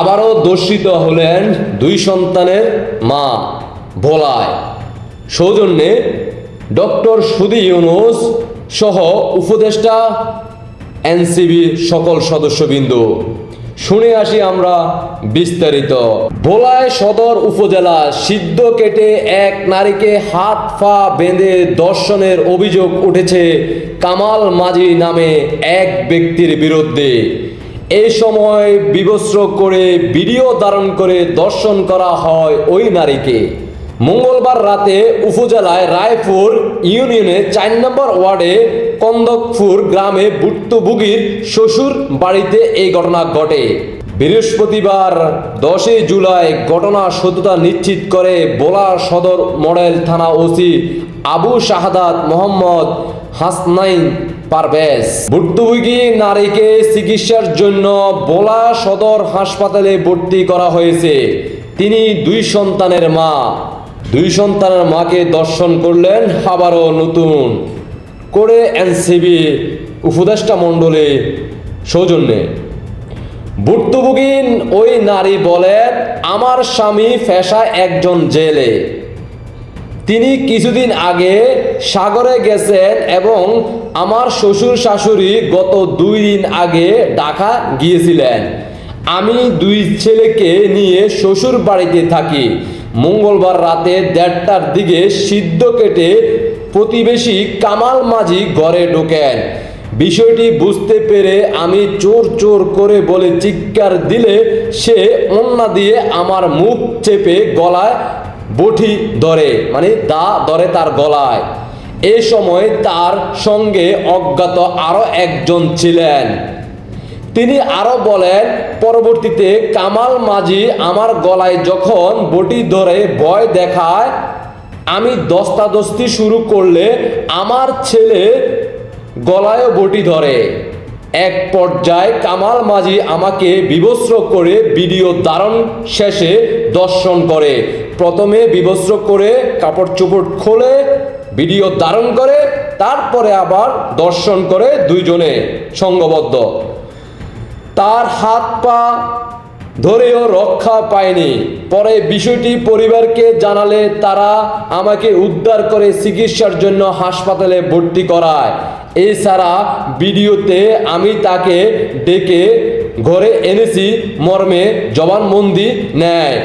আবারও দর্শিত হলেন দুই সন্তানের মা, ভোলায়। সৌজন্যে ডক্টর সুদি ইউনুস সহ উপদেষ্টা, এনসিবি সকল সদস্যবৃন্দ। শুনে আসি আমরা বিস্তারিত। ভোলায় সদর উপজেলা সিদ্ধ কেটে এক নারীকে হাত পা বেঁধে দর্শনের অভিযোগ উঠেছে কামাল মাঝি নামে এক ব্যক্তির বিরুদ্ধে। এই সময় বিবস্ত্র করে ভিডিও ধারণ করে দর্শন করা হয় ওই নারীকে। মঙ্গলবার রাতে উপজেলায় রায়পুর ইউনিয়নে চার নম্বর ওয়ার্ডে কন্দকপুর গ্রামে ভুক্তভোগীর শ্বশুর বাড়িতে এই ঘটনা ঘটে। বৃহস্পতিবার দশই জুলাই ঘটনা সত্যতা নিশ্চিত করে বোলা সদর মডেল থানা ওসি আবু শাহাদাত মোহাম্মদ হাসনাইন পারভেজ। ভুক্তভোগী নারীকে চিকিৎসার জন্য বোলা সদর হাসপাতালে ভর্তি করা হয়েছে। তিনি দুই সন্তানের মা। দুই সন্তানের মাকে দর্শন করলেন আবারও নতুন করে এনসিবি উপদেষ্টা মণ্ডলী সৌজন্যে। ভুক্তভোগী ওই নারী বলেন আমার স্বামী ফেসা একজন জেলে। তিনি কিছুদিন আগে সাগরে গেছেন এবং আমার শ্বশুর শাশুড়ি গত দুই দিন আগে ঢাকা গিয়েছিলেন। আমি দুই ছেলেকে নিয়ে শ্বশুর বাড়িতে থাকি। মঙ্গলবার রাতে দেড়টার দিকে সিদ্ধ কেটে প্রতিবেশী কামাল মাঝি ঘরে ঢোকেন। বিষয়টি বুঝতে পেরে আমি চোর চোর করে বলে চিৎকার দিলে সে অন্যা দিয়ে আমার মুখ চেপে গলায় বটি ধরে মানে দা ধরে তার গলায়। এ সময় তার সঙ্গে অজ্ঞাত আরও একজন ছিলেন। তিনি আরও বলেন, পরবর্তীতে কামাল মাঝি আমার গলায় যখন বটি ধরে ভয় দেখায়, আমি দস্তাদস্তি শুরু করলে আমার ছেলে গলায় বটি ধরে। এক পর্যায়ে কামাল মাঝি আমাকে বিবস্ত্র করে ভিডিও ধারণ শেষে দর্শন করে। প্রথমে বিবস্ত্র করে কাপড় চোপড় খোলে ভিডিও ধারণ করে, তারপরে আবার দর্শন করে দুইজনে সঙ্গবদ্ধ। তার হাত পা ধরেও রক্ষা পায়নি। পরে বিষয়টি পরিবারকে জানালে তারা আমাকে উদ্ধার করে চিকিৎসার জন্য হাসপাতালে ভর্তি করায়। এছাড়া ভিডিওতে আমি তাকে ডেকে ঘরে এনেছি মর্মে জবানবন্দি নেয়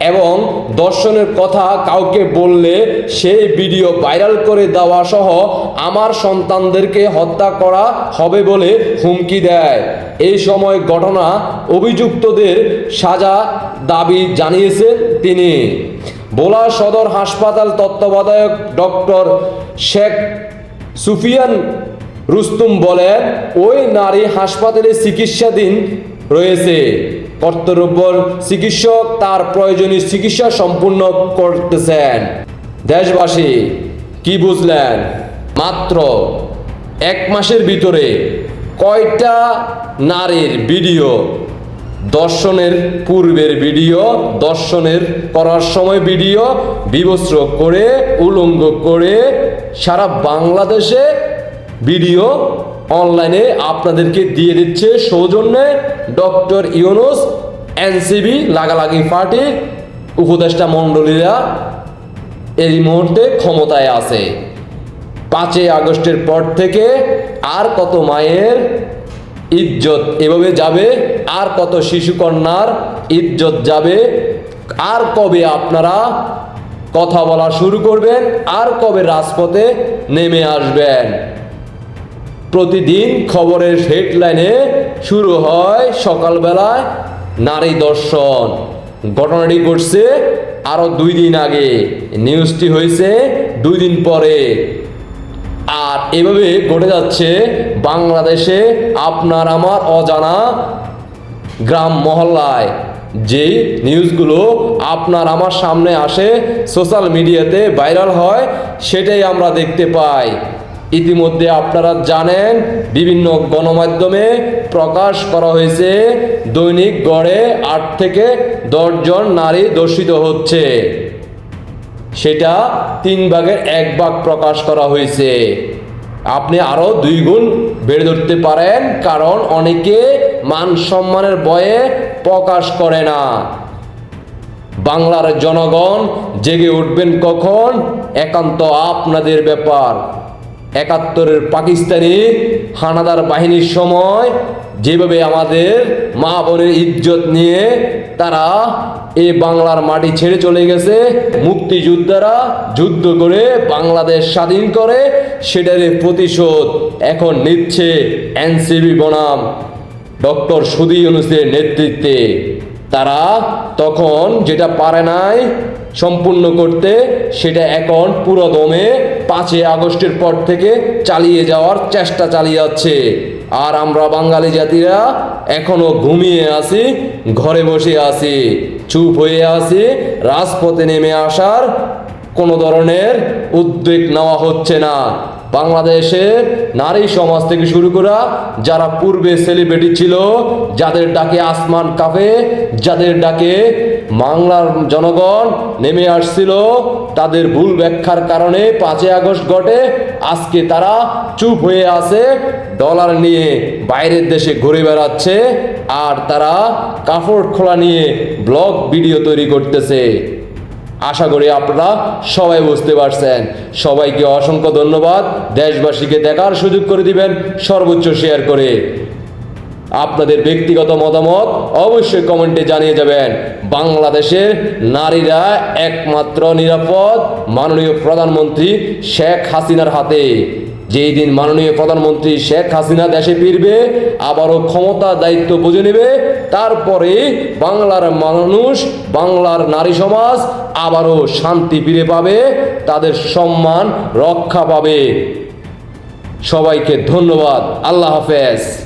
এবং দর্শনের কথা কাউকে বললে সেই ভিডিও ভাইরাল করে দেওয়া সহ আমার সন্তানদেরকে হত্যা করা হবে বলে হুমকি দেয়। এই সময় ঘটনা অভিযুক্তদের সাজা দাবি জানিয়েছেন তিনি। বোলা সদর হাসপাতাল তত্ত্বাবধায়ক ডক্টর শেখ সুফিয়ান রুস্তুম বলেন ওই নারী হাসপাতালে চিকিৎসাধীন রয়েছে। কর্তব্যর চিকিৎসক তার প্রয়োজনীয় চিকিৎসা সম্পূর্ণ করতেছেন। দেশবাসী, কি বুঝলেন? মাত্র এক মাসের ভিতরে কয়টা নারীর ভিডিও? দর্শনের পূর্বের ভিডিও, দর্শনের করার সময় ভিডিও, বিবস্ত্র করে, উলঙ্গ করে সারা বাংলাদেশে ভিডিও অনলাইনে আপনাদেরকে দিয়ে দিচ্ছে। সৌজন্যে ডক্টর ইউনুস, এনসিবি, লাগালাগি পার্টি, উপদেষ্টা মণ্ডলীরা এই মুহূর্তে ক্ষমতায় আছে। পাঁচই আগস্টের পর থেকে আর কত মায়ের ইজ্জত এভাবে যাবে, আর কত শিশুকন্যার ইজ্জত যাবে, আর কবে আপনারা কথা বলা শুরু করবেন, আর কবে রাজপথে নেমে আসবেন? প্রতিদিন খবরের হেডলাইনে শুরু হয় সকালবেলায় নারী দর্শন। ঘটনাটি ঘটছে আরও দুই দিন আগে। নিউজটি হয়েছে দুই দিন পরে। আর এভাবে ঘটে যাচ্ছে বাংলাদেশে আপনার আমার অজানা গ্রাম মহল্লায়। যেই নিউজগুলো আপনার আমার সামনে আসে সোশ্যাল মিডিয়াতে ভাইরাল হয়, সেটাই আমরা দেখতে পাই। ইতিমধ্যে আপনারা জানেন, বিভিন্ন গণমাধ্যমে প্রকাশ করা হয়েছে, দৈনিক গড়ে আট থেকে দশজন নারী দর্শিত হচ্ছে। সেটা তিন ভাগের এক ভাগ প্রকাশ করা হয়েছে। আপনি আরও দুই গুণ বেড়ে ধরতে পারেন, কারণ অনেকে মান সম্মানের বয়ে প্রকাশ করে না। বাংলার জনগণ জেগে উঠবেন কখন? একান্ত আপনাদের ব্যাপার। একাত্তরের পাকিস্তানি হানাদার বাহিনীর সময় যেভাবে আমাদের মা বোনের ইজ্জত নিয়ে তারা এই বাংলার মাটি ছেড়ে চলে গেছে, মুক্তিযোদ্ধারা যুদ্ধ করে বাংলাদেশ স্বাধীন করে, সেটার প্রতিশোধ এখন নিচ্ছে এনসিবি বনাম। ডক্টর সুদী ইউনুসের নেতৃত্বে। তারা তখন যেটা পারে নাই সম্পূর্ণ করতে, সেটা এখন পুরো দমে পাঁচই আগস্টের পর থেকে চালিয়ে যাওয়ার চেষ্টা চালিয়ে যাচ্ছে। আর আমরা বাঙালি জাতিরা এখনও ঘুমিয়ে আছি, ঘরে বসে আছি, চুপ হয়ে আছি, রাজপথে নেমে আসার কোনো ধরনের উদ্যোগ নেওয়া হচ্ছে না। বাংলাদেশের নারী সমাজ থেকে শুরু করা যারা পূর্বে সেলিব্রিটি ছিল, যাদের ডাকে আসমান কাঁপে, যাদের ডাকে বাংলার জনগণ নেমে আসছিল, তাদের ভুল ব্যাখ্যার কারণে পাঁচই আগস্ট ঘটে। আজকে তারা চুপ হয়ে আছে, ডলার নিয়ে বাইরের দেশে ঘুরে বেড়াচ্ছে, আর তারা কাপড় খোলা নিয়ে ব্লগ ভিডিও তৈরি করতেছে। আশা করি আপনারা সবাই বুঝতে পারছেন। সবাইকে অসংখ্য ধন্যবাদ। দেশবাসীকে দেখার সুযোগ করে দিবেন, সর্বোচ্চ শেয়ার করে। আপনাদের ব্যক্তিগত মতামত অবশ্যই কমেন্টে জানিয়ে যাবেন। বাংলাদেশের নারীরা একমাত্র নিরাপদ মাননীয় প্রধানমন্ত্রী শেখ হাসিনার হাতে। যেই দিন মাননীয় প্রধানমন্ত্রী শেখ হাসিনা দেশে ফিরবে, আবারও ক্ষমতা দায়িত্ব বুঝে নেবে, তারপরে বাংলার মানুষ, বাংলার নারী সমাজ আবারও শান্তি ফিরে পাবে, তাদের সম্মান রক্ষা পাবে। সবাইকে ধন্যবাদ। আল্লাহ হাফেজ।